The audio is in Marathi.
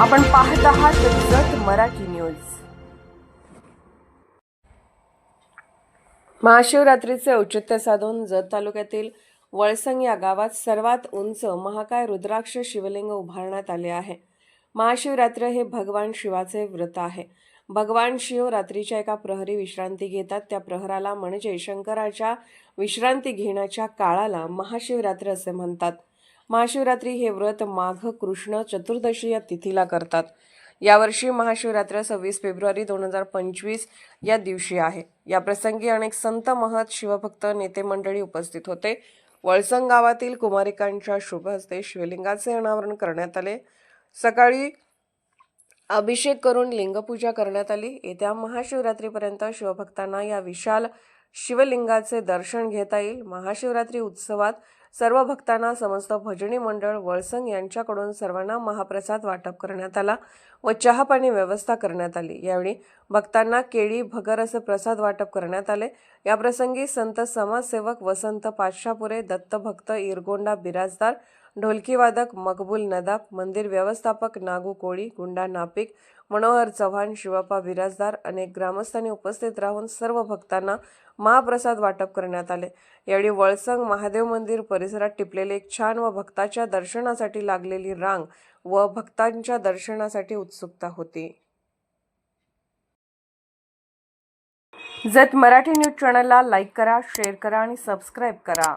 आपण पाहत आहात जत मराठी न्यूज. महाशिवरात्रीचे औचित्य साधून जत तालुक्यातील वळसंग या गावात सर्वात उंच महाकाय रुद्राक्ष शिवलिंग उभारण्यात आले आहे. महाशिवरात्र हे भगवान शिवाचे व्रत आहे. भगवान शिव रात्रीच्या एका प्रहरी विश्रांती घेतात. त्या प्रहराला म्हणजे शंकराच्या विश्रांती घेण्याच्या काळाला महाशिवरात्र असे म्हणतात. महाशिवरात्री हे व्रत माघ कृष्ण चतुर्दशी या तिथीला करतात. यावर्षी महाशिवरात्र सव्वीस फेब्रुवारी दोन हजार पंचवीस या दिवशी आहे. या प्रसंगी अनेक संत महत शिवभक्त नेते मंडळी उपस्थित होते. वळसंग गावातील कुमारिकांच्या शुभ हस्ते शिवलिंगाचे अनावरण करण्यात आले. सकाळी अभिषेक करून लिंगपूजा करण्यात आली. येत्या महाशिवरात्रीपर्यंत शिवभक्तांना या विशाल शिवलिंगाचे दर्शन घेता येईल. महाशिवरात्री उत्सवात सर्व भक्तांना समस्त भजनी मंडळ वळसंग यांच्याकडून सर्वांना महाप्रसाद वाटप करण्यात आला व चहापाणी व्यवस्था करण्यात आली. यावेळी भक्तांना केळी भगर असे प्रसाद वाटप करण्यात आले. या प्रसंगी संत समाजसेवक वसंत पाचशापुरे दत्तभक्त इरगोंडा बिराजदार ढोलकीवादक मकबूल नदाब मंदिर व्यवस्थापक नागू कोळी गुंडा नापिक मनोहर चव्हाण शिवापा बिराजदार अनेक ग्रामस्थांनी उपस्थित राहून सर्व भक्तांना महाप्रसाद वाटप करण्यात आले. यावेळी वळसंग महादेव मंदिर परिसरात टिपलेले एक छान व भक्ताच्या दर्शनासाठी लागलेली रांग व भक्तांच्या दर्शनासाठी उत्सुकता होती. जत मराठी न्यूज चॅनलला लाईक करा शेअर करा आणि सबस्क्राईब करा.